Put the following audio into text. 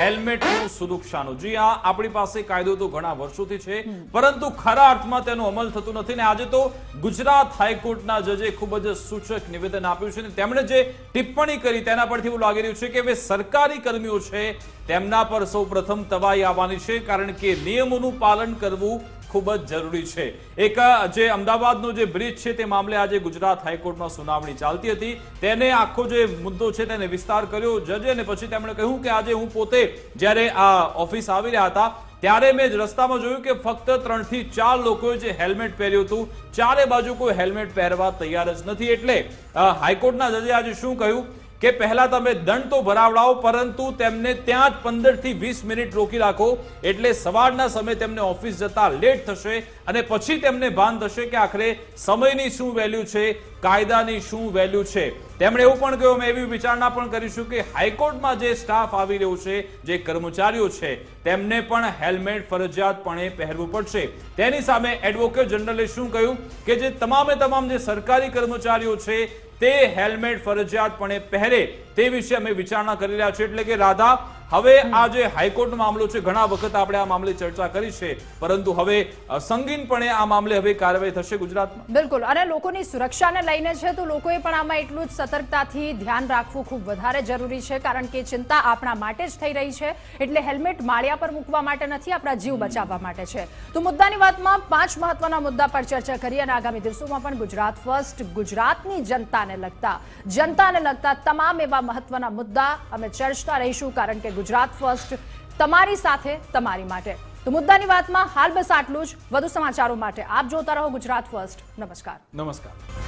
હેલ્મેટનું સુરક્ષાનું. જી આ આપણી પાસે કાયદો તો ઘણા વર્ષોથી છે, પરંતુ ખરા અર્થમાં તેનો અમલ થતું નથી ને આજે તો ગુજરાત હાઈકોર્ટના જજે ખૂબ જ સૂચક નિવેદન આપ્યું છે ને તેમણે જે ટિપ્પણી કરી તેના પરથી એવું લાગી રહ્યું છે કે હવે સરકારી કર્મીઓ છે, તેમના પર સૌ પ્રથમ તવાઈ આવવાની છે, કારણ કે નિયમોનું પાલન કરવું ખૂબ જ જરૂરી છે. એક જે અમદાવાદનો જે બ્રિજ છે તે મામલે આજે ગુજરાત હાઈકોર્ટમાં સુનાવણી ચાલતી હતી. તેને આખો જે મુદ્દો છે તેને વિસ્તાર કર્યો જજે અને પછી તેમણે કહ્યું કે આજે હું પોતે જ્યારે આ ઓફિસ આવી રહ્યા હતા ત્યારે મેં જ રસ્તામાં જોયું કે ફક્ત ત્રણથી ચાર લોકોએ જે હેલ્મેટ પહેર્યું હતું. ચારે બાજુ કોઈ હેલ્મેટ પહેરવા તૈયાર જ નથી. એટલે હાઈકોર્ટના જજે આજે શું કહ્યું? કે પહેલા તમે દંડ તો ભરાવડાવો, પરંતુ તેમને ત્યાં જ પંદરથી વીસ મિનિટ રોકી રાખો. એટલે સવારના સમયે તેમને ઓફિસ જતા લેટ થશે અને પછી તેમને ભાન થશે કે આખરે સમયની શું વેલ્યુ છે, કાયદાની શું વેલ્યુ છે. તેમણે એવું પણ કહ્યું, અમે એવી વિચારણા પણ કરીશું કે હાઈકોર્ટમાં જે સ્ટાફ આવી રહ્યો છે, જે કર્મચારીઓ છે, તેમને પણ હેલ્મેટ ફરજિયાતપણે પહેરવું પડશે. તેની સામે એડવોકેટ જનરલે શું કહ્યું કે જે તમામે તમામ જે સરકારી કર્મચારીઓ છે તે હેલ્મેટ ફરજિયાતપણે પહેરે તે વિશે અમે વિચારણા કરી રહ્યા છીએ. એટલે કે રાધા હવે આ જે હાઈકોર્ટનો મામલો છે, ઘણા વખત આપણે આ મામલે ચર્ચા કરી છે, પરંતુ હવે સંગીનપણે આ મામલે હવે કાર્યવાહી થશે ગુજરાતમાં? બિલકુલ. અને લોકોની સુરક્ષાને લઈને છે, તો લોકોએ પણ આમાં એટલું જ સતર્કતાથી ધ્યાન રાખવું ખૂબ વધારે જરૂરી છે, કારણ કે ચિંતા આપણા માટે જ થઈ રહી છે, એટલે હેલ્મેટ માળિયા પર મૂકવા માટે નથી, આપણા જીવ બચાવવા માટે છે. તો મુદ્દાની વાતમાં પાંચ મહત્વના મુદ્દા પર ચર્ચા કરી અને આગામી દિવસોમાં પણ ગુજરાત ફર્સ્ટ, ગુજરાતની જનતાને લગતા જનતાને લગતા તમામ એવા મહત્વના મુદ્દા અમે ચર્ચતા રહીશું, કારણ કે ગુજરાત ફર્સ્ટ, તમારી સાથે, તમારી માટે. તો મુદ્દાની વાતમાં હાલ બસ આટલું જ. વધુ સમાચારો માટે આપ જોતા રહો ગુજરાત ફર્સ્ટ. નમસ્કાર. નમસ્કાર.